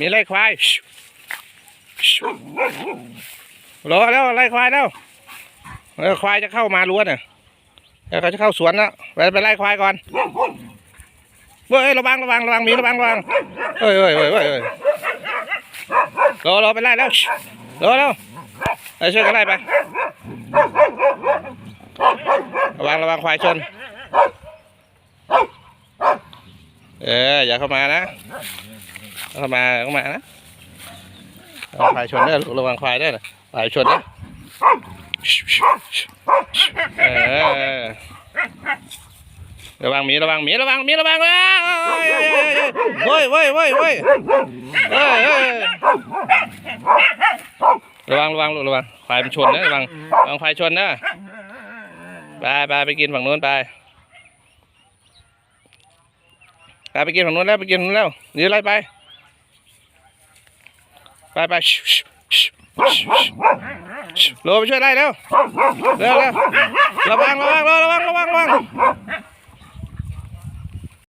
มีไล่ควายรอแล้วไล่ควายแล้วควายจะเข้ามาล้วนน่ะแล้วเขาจะเข้าสวนแล้วไปไปไล่ควายก่อนเฮ้ยระวังระวังระวังมีระวังระวังเฮ้ยเฮ้ยเฮ้ยเฮ้ยเฮ้ยรอรอไปไล่แล้วรอแล้วไปช่วยกันไล่ไประวังระวังควายชน เออ อย่าเข้ามานะเข้ามาเข้ามานะควายชนเด้ลูกระวังควายเด้อควายชนนะเออระวังหมีระวังหมีระวังหมีระวังเฮ้ยเฮ้ยเฮ้ยเฮ้ยเฮ้ยเฮ้ยระวังระวังลูกระวังควายมันชนนะระวังระวังควายชนนะไปไปไปกินฝั่งนู้นไป ไปกินของนู้นแล้วไปกินของนู้นแล้วหนีอะไรไปไปไปโลไปช่วยไล่แล้วเร็วเร็วระวังระวังระวังระวังระวังระวัง